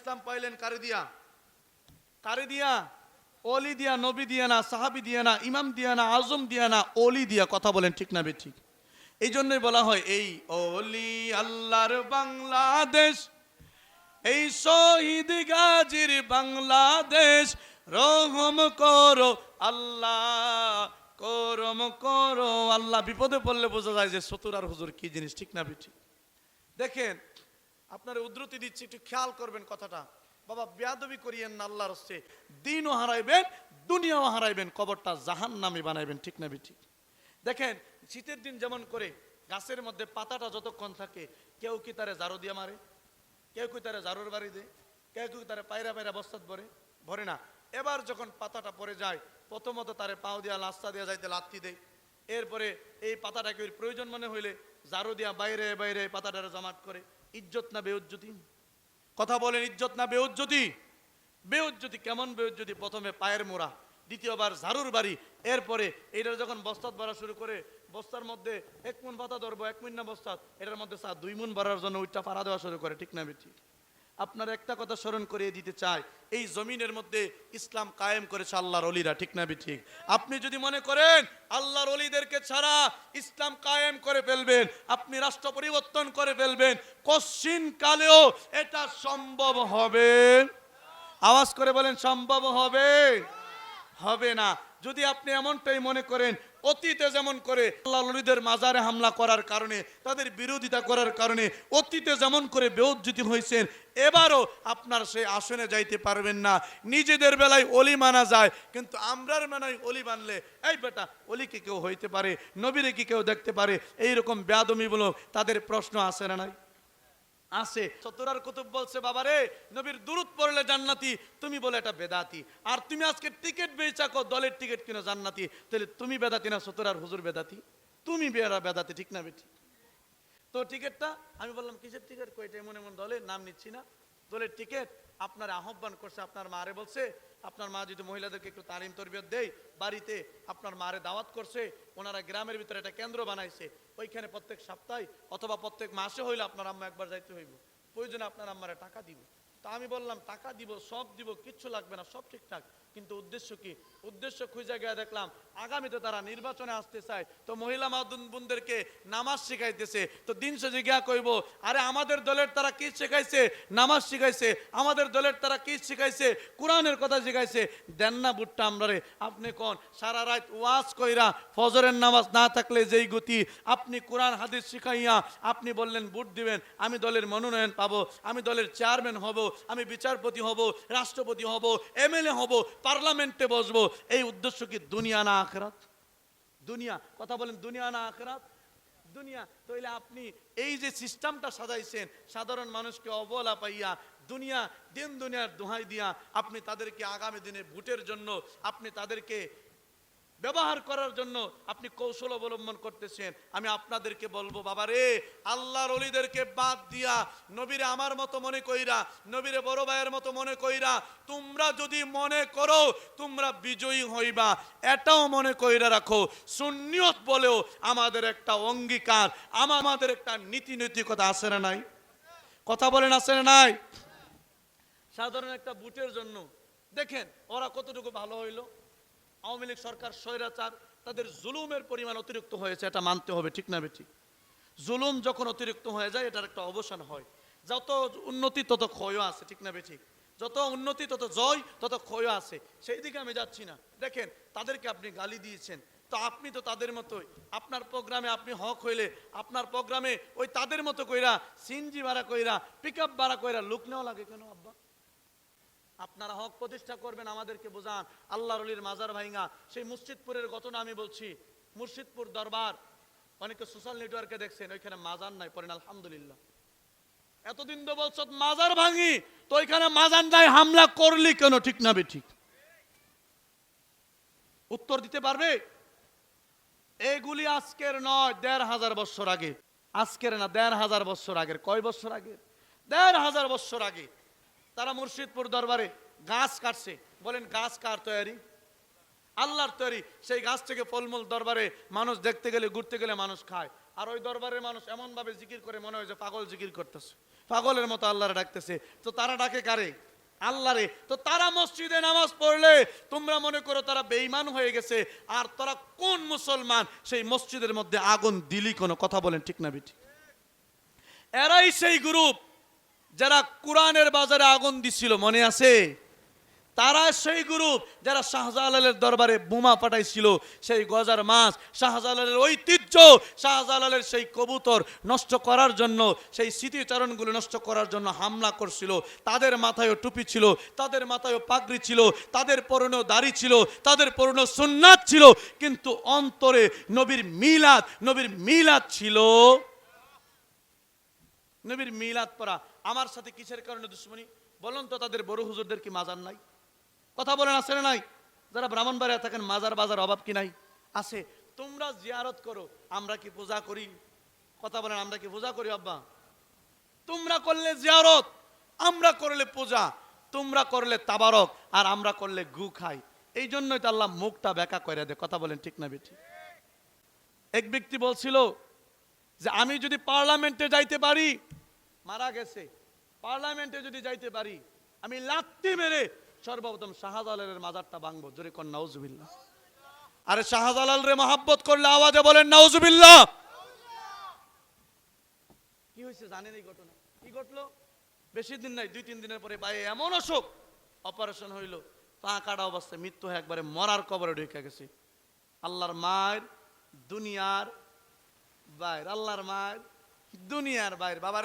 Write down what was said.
ইসলাম পাইলেন কারে দিয়া? কারে দিয়া? অলি দিয়া, নবী দিয়া না, সাহাবি দিয়া না, ইমাম দিয়া না, আজম দিয়া না অলি দিয়া, কথা বলেন ঠিক না ঠিক এই জন্যই বলা হয়, এই অলি আল্লাহর বাংলাদেশ, এই শহীদ গাজীর বাংলাদেশ, রহম করো আল্লাহ, করম করো। আল্লাহ বিপদে পড়লে বোঝা যায় যে সতুর আর হুজুর কি জিনিস, ঠিক না ঠিক দেখেন আপনার উদ্ধৃতি দিচ্ছি, একটু খেয়াল করবেন কথাটা। বাবা, বেয়াদবি করিয়েন না আল্লাহর হচ্ছে দিনও হারাইবেন, দুনিয়াও হারাইবেন, কবরটা জাহান নামে বানাইবেন, ঠিক না ঠিক দেখেন, শীতের দিন যেমন করে, গাছের মধ্যে পাতাটা যতক্ষণ থাকে, কেউ কি তারে জারো দিয়ে মারে? কেউ কি তারে জারুর বাড়ি দেয়? কেউ কি তারে পায়রা পায়রা বস্তাত ভরে? ভরে না। এবার যখন পাতাটা পড়ে যায়, প্রথমত তারে পাও দিয়া লাস্তা দিয়া যাইতে লাত্তি দেয়। এরপরে এই পাতাটাকে প্রয়োজন মনে হইলে জারু দিয়া বাইরে বাইরে এই পাতাটারে জমাট করে। ইজ্জত না বেউজ্জতি? কথা বলেন, ইজ্জত না বেউজ্জতি? বেউজ্জতি কেমন বেউজ্জতি? প্রথমে পায়ের মোড়া, দ্বিতীয়বার ঝাড়ুর বাড়ি, এরপরে এইটা যখন বস্তাত ভরা শুরু করে, বস্তার মধ্যে এক মন পাতা ধরবো, এক মিন না বস্তাত, এটার মধ্যে চা দুই মন ভরার জন্য ওইটা পাড়া দেওয়া শুরু করে, ঠিক না ঠিক আপনার একটা কথা স্মরণ করিয়ে দিতে চাই। এই জমিনের মধ্যে ইসলাম কায়েম করেছে আল্লাহর অলিরা, ঠিক না ঠিক আপনি যদি মনে করেন আল্লাহর অলিদেরকে ছাড়া ইসলাম কায়েম করে ফেলবেন, আপনি রাষ্ট্র পরিবর্তন করে ফেলবেন, কশ্চিন কালেও এটা সম্ভব হবে। আওয়াজ করে বলেন, সম্ভব হবে? হবে না। যদি আপনি এমনটাই মনে করেন, অতীতে যেমন করে আল্লাহ নবীদের মাজারে হামলা করার কারণে, তাদের বিরোধিতা করার কারণে, অতীতে যেমন করে বেউজ্জিতি হয়েছেন, এবারও আপনার সেই আসনে যাইতে পারবেন না। নিজেদের বেলায় অলি মানা যায়, কিন্তু আমরার বেলায় অলি মানলে, এই বেটা অলিকে কেউ হইতে পারে, নবীরে কি কেউ দেখতে পারে? এইরকম ব্যাদমি বলো, তাদের প্রশ্ন আসে না নাই? আছে। চতুরার কুতুব বলছে বাবা রে নবীর দূরত পড়লে জান্নাতি, তুমি বলে এটা বেদাতি। আর তুমি আজকে টিকিট বেচাকো দলের টিকিট কিনো জান্নাতি। তাহলে তুমি বেদাতি না চতুরার হুজুর বেদাতি? তুমি বেড়া বেদাতি, ঠিক না বেটি? তো টিকিটটা, আমি বললাম, কিসের টিকিট? কইটা মনে এমন দলের? নাম নিচ্ছি না। দলের টিকিট? আপনার আহ্বান করছে, আপনার মারে বলছে, আপনার মা যদি মহিলাদেরকে একটু তালিম তরবিয়ত দেয়, বাড়িতে আপনার মারে দাওয়াত করছে, ওনারা গ্রামের ভিতরে একটা কেন্দ্র বানাইছে, ওইখানে প্রত্যেক সপ্তাহে অথবা প্রত্যেক মাসে হইলে আপনার আম্মা একবার যাইতে হইব। প্রয়োজনে আপনার আম্মারা টাকা দিব। তা আমি বললাম, টাকা দিব, সব দিব, কিচ্ছু লাগবে না, সব ঠিকঠাক। কিন্তু উদ্দেশ্য কি? উদ্দেশ্য খুঁজে গিয়ে দেখলাম, আগামীতে তারা নির্বাচনে আসতে চায়। তো মহিলা মাদুন বোনদেরকে নামাজ শিখাইতেছে। তো দিন শেষে গিয়া কইব, আরে আমাদের দলের তারা কি শিখাইছে? নামাজ শিখাইছে। আমাদের দলের তারা কি শিখাইছে? কোরআনের কথা শিখাইছে। দেন না বুটটা আমরা রে আপনি কোন? সারা রাত ওয়াজ কইরা ফজরের নামাজ না থাকলে যেই গতি? আপনি কোরআন, হাদিস শিখাইয়া আপনি বললেন, বুট দিবেন, আমি দলের মনোনয়ন পাবো, আমি দলের চেয়ারম্যান হব আমি বিচারপতি হব, রাষ্ট্রপতি হব, এমএলএ হব, পার্লামেন্টে বসবো। এই উদ্দেশ্য কি দুনিয়া না আখরাত? দুনিয়া, কথা বলেন, দুনিয়া না আখরাত? দুনিয়া, তাইলে আপনি এই যে সিস্টেমটা সাজাইছেন, সাধারণ মানুষকে অবলা পাইয়া, দুনিয়া, দিন দুনিয়ার দোহাই দিয়া, আপনি তাদেরকে আগামী দিনে ভোটের জন্য, আপনি তাদেরকে ব্যবহার করার জন্য আপনি কৌশল অবলম্বন করতেছেন। আমি আপনাদেরকে বলব বাবা রে আল্লাহর অলিদেরকে বাদ দিয়া নবীরে আমার মতো মনে কইরা, নবীরে বড় ভাইয়ের মতো মনে কইরা, তোমরা যদি মনে করো, তোমরা বিজয়ী হইবা। এটাও মনে কইরা রাখো, সুন্নিয়ত বলেও আমাদের একটা অঙ্গীকার, আমা- আমাদের একটা নীতি নৈতিকতা আছে না নাই? কথা বলেন আছে না নাই? সাধারণ একটা বুটের জন্য, দেখেন, ওরা কতটুকু ভালো হইল? আওয়ামী লীগ সরকার স্বৈরাচার, তাদের জুলুমের পরিমাণ অতিরিক্ত হয়েছে, এটা মানতে হবে, ঠিক না বেঠিক? জুলুম যখন অতিরিক্ত হয়ে যায়, এটার একটা অবসান হয়। যত উন্নতি, তত ক্ষয়ও আছে, ঠিক না বেঠিক? যত উন্নতি, তত জয়, তত ক্ষয় আছে। সেই দিকে আমি যাচ্ছি না। দেখেন, তাদেরকে আপনি গালি দিয়েছেন। তো আপনি তো তাদের মতোই। আপনার প্রোগ্রামে আপনি হক হইলে, আপনার প্রোগ্রামে ওই তাদের মতো কইরা, সিনজি ভাড়া কইরা পিক আপ ভাড়া কইরা লুক নেওয়া লাগে কেন, আব্বা? আপনারা হক প্রতিষ্ঠা করবেন, আমাদেরকে বোঝান। আল্লাহ রলির মাজার ভাইঙ্গা সেই মুর্শিদপুরের ঘটনা আমি বলছি। মুর্শিদপুর দরবার, অনেকে সোশ্যাল নেটওয়ার্কে দেখছেন, ওইখানে মাজার নাই, পড়েন আলহামদুলিল্লাহ। এতদিন তো বলছ, মাজার ভাঙি, তো ওইখানে মাজার নাই, হামলা করলি কেন? ঠিক না বে ঠিক। উত্তর দিতে পারবে? এগুলি আজকের নয়, দেড় হাজার বছর আগে। আজকের না, দেড় হাজার বছর আগের। কয় বছর আগে? দেড় হাজার বছর আগে। তারা মুর্শিদপুর দরবারে গাছ কাটছে। বলেন, গাছ কার তৈরি? আল্লাহর তৈরি। সেই গাছ থেকে ফলমূল দরবারে মানুষ দেখতে গেলে, ঘুরতে গেলে মানুষ খায়। আর ওই দরবারের মানুষ এমন ভাবে জিকির করে মনে হয় যে পাগল জিকির করতেছে। পাগলের মতো আল্লাহরে ডাকতেছে। তো তারা ডাকে কারে? আল্লাহরে। তো তারা মসজিদে নামাজ পড়লে তোমরা মনে করো তারা বেইমান হয়ে গেছে। আর তারা কোন মুসলমান? সেই মসজিদের মধ্যে আগুন দিলি কোনো কথা বলেন ঠিক না, বিটি? এরাই সেই গ্রুপ যারা কোরআনের বাজারে আগুন দিছিল, মনে আছে? তারা সেই গ্রুপ যারা শাহজালালের দরবারে বোমা পাঠাইছিল, সেই গজার মাছ, শাহজালালের ঐতিহ্য, শাহজালালের সেই কবুতর নষ্ট করার জন্য, সেই স্মৃতিচারণগুলো নষ্ট করার জন্য হামলা করছিল। তাদের মাথায়ও টুপি ছিল, তাদের মাথায়ও পাগড়ি ছিল, তাদের পরনেও দাড়ি ছিল, তাদের পরনেও সুন্নাত ছিল, কিন্তু অন্তরে নবীর মিলাদ নবীর মিলাদ ছিল। নবীর মিলাদ পড়া আমার সাথে কিসের কারণে দুশ্মনী? বলুন তো, তাদের বড় হুজুরদের কি মাজার নাই? কথা বলেন, আছে না নাই? যারা ব্রাহ্মণবাড়িয়া থাকেন, মাজার বাজার অভাব কি নাই? আছে। তোমরা জিয়ারত করো, আমরা কি পূজা করি? কথা বলেন, আমরা কি পূজা করি, আব্বা? তোমরা করলে জিয়ারত, আমরা করলে পূজা, তোমরা করলে তাবারক, আর আমরা করলে গু খাই। এই জন্যই তো আল্লাহ মুখটা বেকা করে দেয়। কথা বলেন, ঠিক না বেঠি? এক ব্যক্তি বলছিল যে, আমি যদি পার্লামেন্টে যাইতে পারি মারা গেছে। পার্লামেন্টে যদি যাইতে পারি, আমি লাত্তি মেরে সর্বপ্রথম শাহজালালের মাজারটা ভাঙবো। জোরে কর নাউজুবিল্লাহ। আরে শাহজালাল রে মহাব্বত করলে আওয়াজে বলেন, নাউজুবিল্লাহ। কি হয়েছে জানেন এই ঘটনা? কি ঘটলো? বেশি দিন নাই, দুই তিন দিনের পরে পায়ে এমন অসুখ, অপারেশন হইল, পা কাটা অবস্থায় মৃত্যু হয়ে একবারে মরার কবরে ঢুকে গেছে। আল্লাহর মায়ের দুনিয়ার বাইর, আল্লাহর মায়ের দুনিয়ার বাইর। বাবার